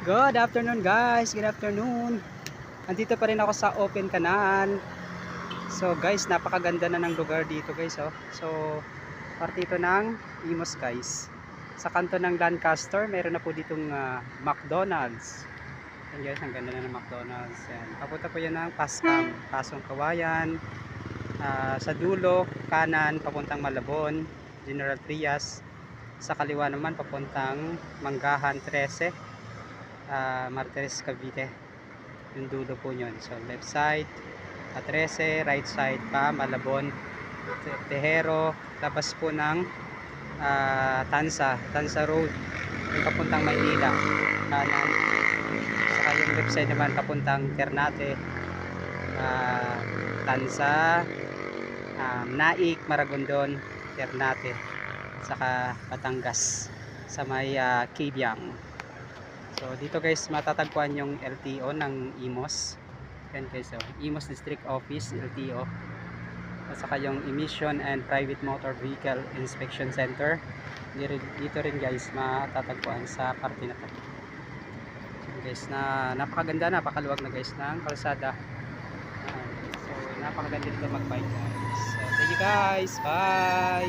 Good afternoon guys, good afternoon. Andito pa rin ako sa Open Canaan. So guys, napakaganda na ng lugar dito guys. Oh. So, parte ito ng Imos guys. Sa kanto ng Lancaster, meron na po ditong ah, McDonald's. Yan guys, ang ganda na ng McDonald's. Yan. Papunta po yan ng Pascam, Pasong Kawayan. Ah, sa dulo, kanan, papuntang Malabon, General Trias. Sa kaliwa naman, papuntang Manggahan 13 uh, Martires Cavite. Yung dulo po yun so left side Patrese right side pa Malabon Te- Tejero. Labas po ng ah, Tansa Tansa Road. Yung papuntang Maynila. Kanan saka yung left side naman papuntang Ternate ah, Tansa um, Naik Maragondon Ternate saka Batangas sa may uh, Kibyang So dito guys matatagpuan yung LTO ng IMOS. Yan guys oh. IMOS District Office LTO. At saka yung Emission and Private Motor Vehicle Inspection Center. Dito rin, guys matatagpuan sa parte na to. So guys na napakaganda napakaluwag na guys ng kalsada. So napakaganda dito mag-bike guys. So thank you guys. Bye.